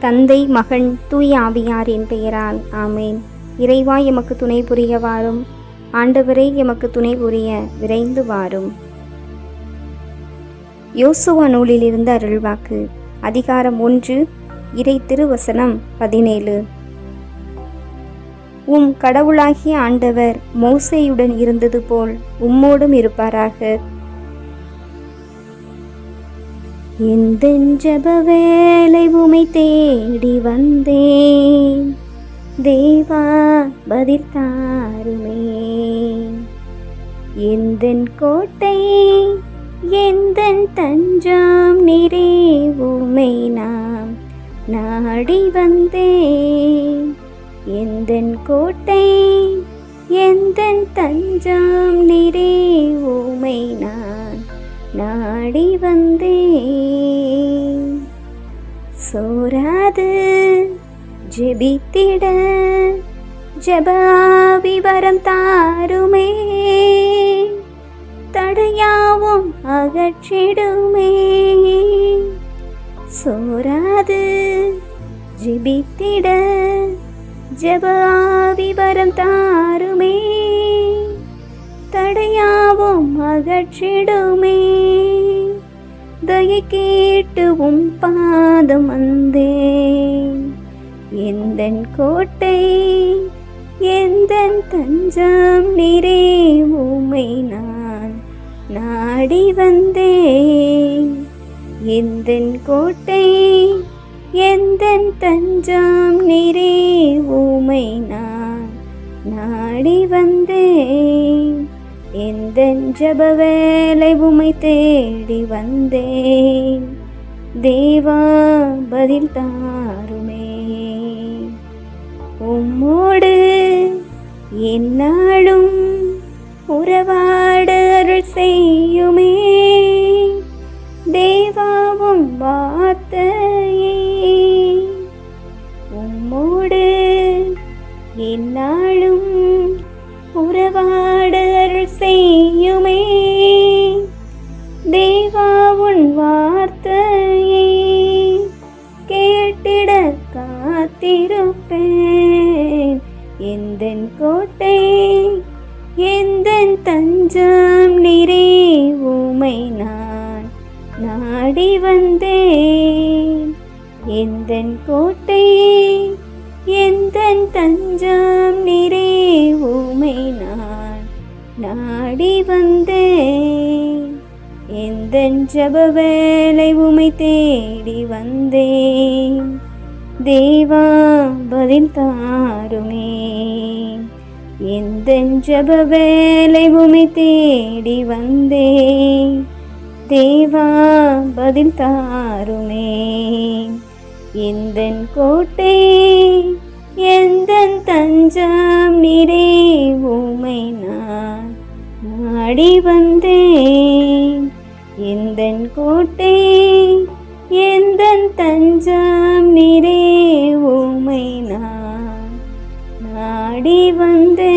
தந்தை மகன் தூய ஆவியாரின் பெயரால். ஆமேன். இறைவா எமக்கு துணை புரிய வாரும். ஆண்டவரே எமக்கு துணை புரிய விரைந்து வாரும். யோசுவா நூலிலிருந்து அருள்வாக்கு. அதிகாரம் ஒன்று இறை திருவசனம் பதினேழு. உம் கடவுளாகிய ஆண்டவர் மோசையுடன் இருந்தது போல் உம்மோடும் இருப்பாராக. இந்த ஜப வேலை உமை தேடி வந்தேன். தேவா பதித்தாருமே. எந்த கோட்டை எந்த தஞ்சம் நிறை உமை நாம் நாடி வந்தேன். எந்த கோட்டை எந்த தஞ்சம் நிறை உமை நாம் நாடி வந்தேன். சோராது ஜெபித்திட ஜபாவிவரம் தாருமே. தடையாவும் அகற்றிடுமே. சோராது ஜெபித்திட ஜபாவிவரம் தாருமே. தடையாவும் அகற்றிடுமே. தயை கேட்டு உம் பாதம் வந்தே எந்த கோட்டை எந்த தஞ்சம் நிறை உமை நான் நாடி வந்தேன். எந்த கோட்டை எந்த தஞ்சம் நிறை உமை நான் நாடி வந்தேன். எந்தன் ஜப வேலை உமை தேடி வந்தேன்? தேவா பதில் தாருமே. உம்மோடு என்னாலும் உறவாட அருள் செய்யுமே. தேவாவும் வார்த்தையே. உம்மோடு என்னாலும் உறவா செய்யுமே. தேவா உன் வார்த்தையை கேட்டிட காத்திருப்பேன். எந்த கோட்டை எந்த தஞ்சம் நிறை உமை நான் நாடி வந்தேன். எந்த கோட்டை எந்த தஞ்சம் நிறை உமை நான் நாடி வந்தேன். எந்த ஜப வேலை உமை தேடி வந்தேன். தேவா பதில் தாருமே. எந்த ஜப வேலை உமை தேடி வந்தேன். தேவா பதில் தாருமே. எந்த கோட்டை எந்தன் தஞ்சம் நிறை உமை நான் நாடி வந்தேன். எந்தன் கோட்டை எந்தன் தஞ்சம் நிறை உமை நான் நாடி வந்தேன்.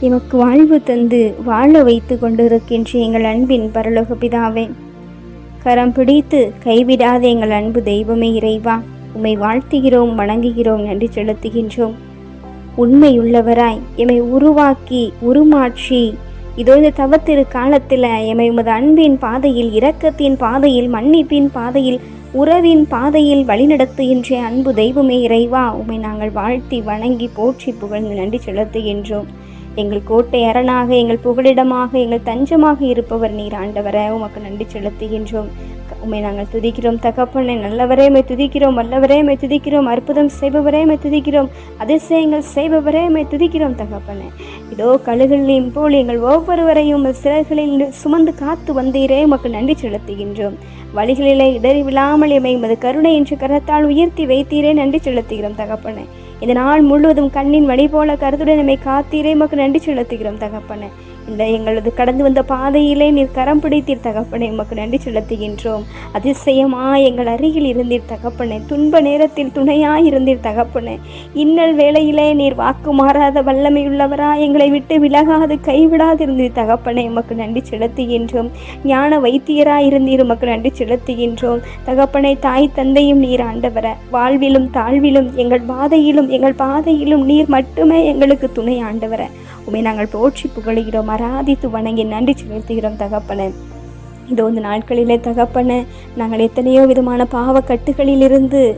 எமக்கு வாழ்வு தந்து வாழ வைத்து கொண்டிருக்கின்ற எங்கள் அன்பின் பரலோக பிதாவே கரம் பிடித்து கைவிடாத எங்கள் அன்பு தெய்வமே இறைவா. உம்மை வாழ்த்துகிறோம் வணங்குகிறோம் நன்றி செலுத்துகின்றோம். உண்மையுள்ளவராய் எம்மை உருவாக்கி உருமாற்றி இதோ இந்த தவத்திரு காலத்தில் எம்மை உமது அன்பின் பாதையில் இரக்கத்தின் பாதையில் மன்னிப்பின் பாதையில் உறவின் பாதையில் வழிநடத்துகின்ற அன்பு தெய்வமே இறைவா. உம்மை நாங்கள் வாழ்த்தி வணங்கி போற்றி புகழ்ந்து நன்றி செலுத்துகின்றோம். எங்கள் கோட்டை அரணாக எங்கள் புகலிடமாக எங்கள் தஞ்சமாக இருப்பவர் நீர் ஆண்டவர. உமக்கு நன்றி செலுத்துகின்றோம். உம்மை நாங்கள் துதிக்கிறோம். தகப்பனை நல்லவரே மை துதிக்கிறோம். வல்லவரே மை துதிக்கிறோம். அற்புதம் செய்பவரே மை துதிக்கிறோம். அதிசயங்கள் செய்பவரே மை துதிக்கிறோம் தகப்பனை. இதோ கழுகளின் போல் எங்கள் ஒவ்வொருவரையும் உமது சிறகுகளில் சுமந்து காத்து வந்தீரே. உமக்கு நன்றி செலுத்துகின்றோம். வழிகளிலே இடறி விழாமல் எமை உமது கருணை என்று கரத்தால் உயர்த்தி வைத்தீரே. நன்றி செலுத்துகிறோம் தகப்பனை. இந்த நாள் முழுவதும் கண்ணின் வழி போல கருத்துடன் நம்மை காத்தீரே. உமக்கு நன்றி செலுத்துகிறோம் தகப்பனை. இந்த எங்களது கடந்து வந்த பாதையிலே நீர் கரம் பிடித்தீர் தகப்பனை உமக்கு நன்றி செலுத்துகின்றோம். அதிசயமா எங்கள் அருகில் இருந்தீர் தகப்பனை துன்ப நேரத்தில் துணையாய் இருந்தீர் தகப்பனை. இன்னல் வேளையிலே நீர் வாக்கு மாறாத வல்லமையுள்ளவரா எங்களை விட்டு விலகாது கைவிடாது இருந்தீர் தகப்பனே உமக்கு நன்றி செலுத்துகின்றோம். ஞான வைத்தியராய் இருந்தீர் உமக்கு நன்றி செலுத்துகின்றோம். தகப்பனை தாய் தந்தையும் நீர் ஆண்டவர வாழ்விலும் தாழ்விலும் எங்கள் பாதையிலும் எங்கள் பாதையிலும் நீர் மட்டுமே எங்களுக்கு துணை ஆண்டவர. உமை நாங்கள் போற்றி புகழுகிறோம். ஆராதித்து வணங்கி நன்றி செலுத்துகிறோம் தகப்பனே. இதோ இந்த நாட்களிலே தகப்பன நாங்கள் எத்தனையோ விதமான பாவக்கட்டுகளிலிருந்து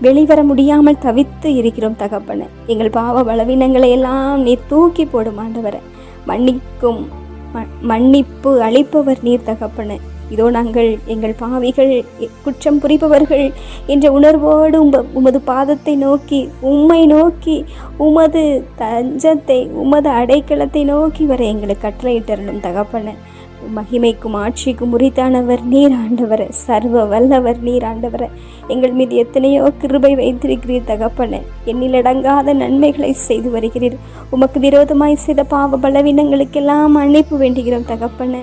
வெளிவர முடியாமல் தவித்து இருக்கிறோம் தகப்பன. எங்கள் பாவ பலவீனங்களை எல்லாம் நீர் தூக்கி போடும் ஆண்டவரை. மன்னிக்கும் ம- மன்னிப்பு அளிப்பவர் நீர் தகப்பன. இதோ நாங்கள் எங்கள் பாவிகள் எ- குற்றம் புரிபவர்கள் என்ற உணர்வோடு உம உமது பாதத்தை நோக்கி உம்மை நோக்கி உமது தஞ்சத்தை உமது அடைக்கலத்தை நோக்கி வர எங்களுக்கு கட்டளையிட்டரணும் தகப்பன. மகிமைக்கும் ஆட்சிக்கும் உரித்தானவர் நீர் ஆண்டவர் சர்வ வல்லவர் நீர் ஆண்டவர். எங்கள் மீது எத்தனையோ கிருபை வைத்திருக்கிறீர் தகப்பன. எண்ணிலடங்காத நன்மைகளை செய்து வருகிறீர். உமக்கு விரோதமாய் செய்த பாவ பலவீனங்களுக்கெல்லாம் மன்னிப்பு வேண்டுகிறோம் தகப்பன.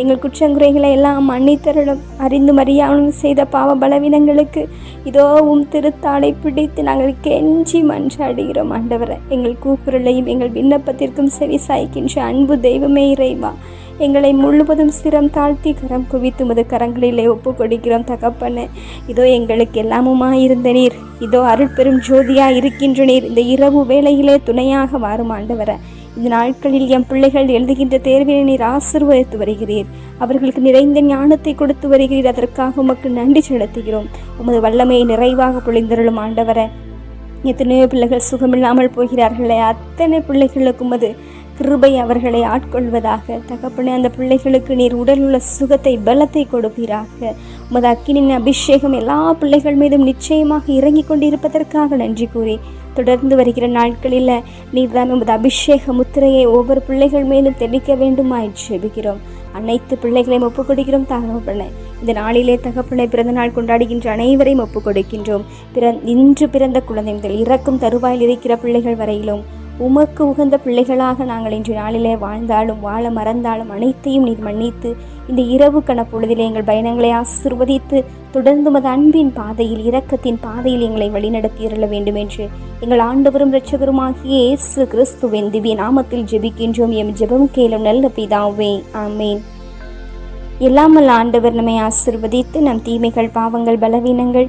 எங்கள் குற்றங்குறைகளை எல்லாம் மன்னித்தருளும். அறிந்து அறியாமலும் செய்த பாவ பலவீனங்களுக்கு இதோ உம் திருத்தாளை பிடித்து நாங்கள் கெஞ்சி மன்றாடுகிறோம் ஆண்டவரை எங்கள் கூக்குரலையும் எங்கள் விண்ணப்பத்திற்கும் செவி சாய்க்கின்ற அன்பு தெய்வமே இறைவா. எங்களை முழுவதும் சிரம் தாழ்த்தி கரம் குவித்து முது கரங்களிலே ஒப்பு கொடுக்கிறோம் தகப்பனே. இதோ எங்களுக்கு எல்லாமுமா இருந்த நீர். இதோ அருட்பெரும் ஜோதியாக இருக்கின்ற நீர். இந்த இரவு வேளையிலே துணையாக வாரும் ஆண்டவரை. இந்த நாட்களில் எம் பிள்ளைகள் எழுதுகின்ற தேர்வினை நீர் ஆசீர்வதித்து வருகிறீர். அவர்களுக்கு நிறைந்த ஞானத்தை கொடுத்து வருகிறீர். அதற்காக உமக்கு நன்றி செலுத்துகிறோம். உமது வல்லமையை நிறைவாக பொழிந்தருளும் ஆண்டவரை. எத்தனையோ பிள்ளைகள் சுகமில்லாமல் போகிறார்களே. அத்தனை பிள்ளைகளுக்கும் அது கிருபை அவர்களை ஆட்கொள்வதாக. தகப்பனே அந்த பிள்ளைகளுக்கு நீர் உடல் உள்ள சுகத்தை பலத்தை கொடுப்பீராக. உமது அக்கினின் அபிஷேகம் எல்லா பிள்ளைகள் மீதும் நிச்சயமாக இறங்கி கொண்டிருப்பதற்காக நன்றி கூறி தொடர்ந்து வருகிற நாட்களில் நீர் தான் உமது அபிஷேக முத்திரையை ஒவ்வொரு பிள்ளைகள் மேலும் தெளிக்க வேண்டுமாய் ஜெபிக்கிறோம். அனைத்து பிள்ளைகளையும் ஒப்புக் கொடுக்கிறோம் தகப்பனே. இந்த நாளிலே தகப்பனை பிறந்த நாள் கொண்டாடுகின்ற அனைவரையும் ஒப்புக் கொடுக்கின்றோம் பிற இன்று பிறந்த குழந்தைகள் இறக்கும் தருவாயில் இருக்கிற பிள்ளைகள் வரையிலும் உமக்கு உகந்த பிள்ளைகளாக நாங்கள் இன்று நாளிலே வாழ்ந்தாலும் வாழ மறந்தாலும் அனைத்தையும் நீர் மன்னித்து இந்த இரவு கணப்பொழுதிலே எங்கள் பயணங்களை ஆசிர்வதித்து தொடர்ந்து மது அன்பின் பாதையில் இரக்கத்தின் பாதையில் எங்களை வழிநடத்தி அருள வேண்டும் என்று எங்கள் ஆண்டவரும் இரட்சகருமாகிய இயேசு கிறிஸ்துவின் திவ்ய நாமத்தில் ஜெபிக்கின்றோம். எம் ஜெபம் கேளும் நல்ல பிதாவே ஆமேன். எல்லாமல் ஆண்டவர் நம்மை ஆசிர்வதித்து நம் தீமைகள் பாவங்கள் பலவீனங்கள்